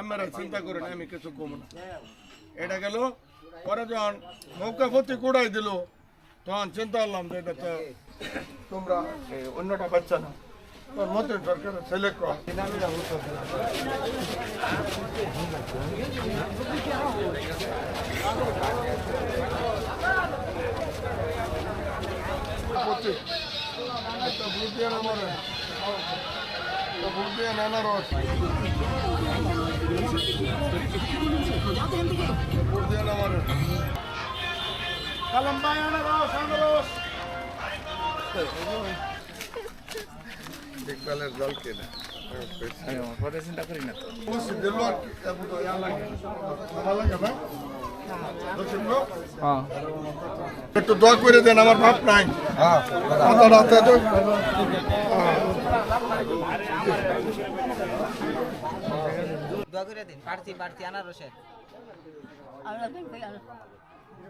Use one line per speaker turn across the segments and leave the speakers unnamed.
আমরা চিন্তা করি না আমি কিছু কম না। এটা গেল, পরে যখন নৌকা প্রতি কোড়াই দিল তখন চিন্তা করলাম যে এটা তো তোমরা অন্যটা বাচ্চা না। তোর মতে সরকার সিলেক্ট কর নানা রস আমার ভাই আনারস আনারস ইকবালের জল কেনা
পরে চিন্তা করি না তো?
একটু দোয়া করে দেন আমার ভাব নাই মাথা রাতে তো
দোয়া করে দিন প্রার্থী প্রার্থী আনারসের
কোনো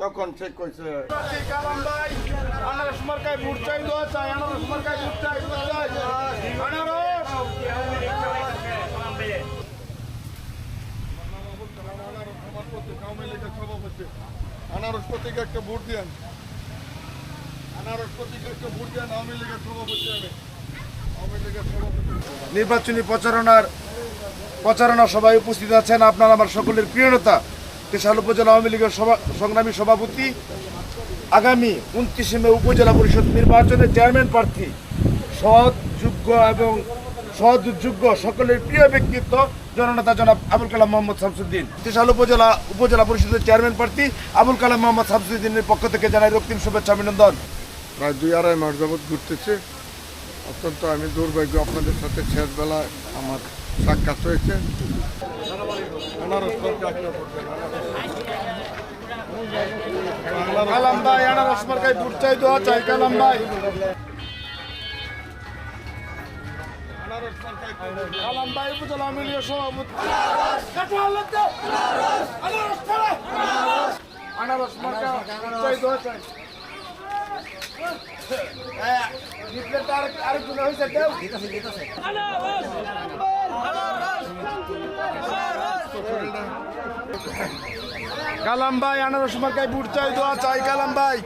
তখন সে কইছে। আনারস প্রতীকে একটা ভোট দেন আনারস প্রতীকে একটা ভোট দেন আওয়ামী লীগের সভাপতি আমি।
নির্বাচনী প্রচারণার প্রচারণা সভায় উপস্থিত আছেন আপনার আমার সকলের প্রিয় নেতা তেশাল উপজেলা আওয়ামী লীগের সংগ্রামী সভাপতি। আগামী উনত্রিশে মে উপজেলা পরিষদ নির্বাচনে চেয়ারম্যান প্রার্থী। সৎ যোগ্য এবং সৎ যোগ্য সকলের প্রিয় ব্যক্তিত্ব জননেতা জনাব আবুল কালাম মোহাম্মদ শামসুদ্দিন। তেশাল উপজেলা উপজেলা পরিষদের চেয়ারম্যান প্রার্থী আবুল কালাম মোহাম্মদ শামসুদ্দিনের পক্ষ থেকে জানাই রক্তিম শুভেচ্ছা, অভিনন্দন।
প্রায় দুই আড়াই মাস যাবৎ ঘুরতেছে। অত্যন্ত আমি দুর্ভাগ্য আপনাদের সাথে শেষ বেলায় আমার সাক্ষাৎ হয়েছে।
কালাম ভাই আনারস মার্কায় ভোট চাই দোয়া চাই কালাম ভাই। কালাম ভাই উপজেলা আওয়ামী সভাপতি আনারস মার্কা চাই দোয়া চাই হ্যাঁ, আরেকজন হয়েছে? কালাম ভাই আনারস মার্কায় বুট চাই দোয়া চাই কালাম ভাই।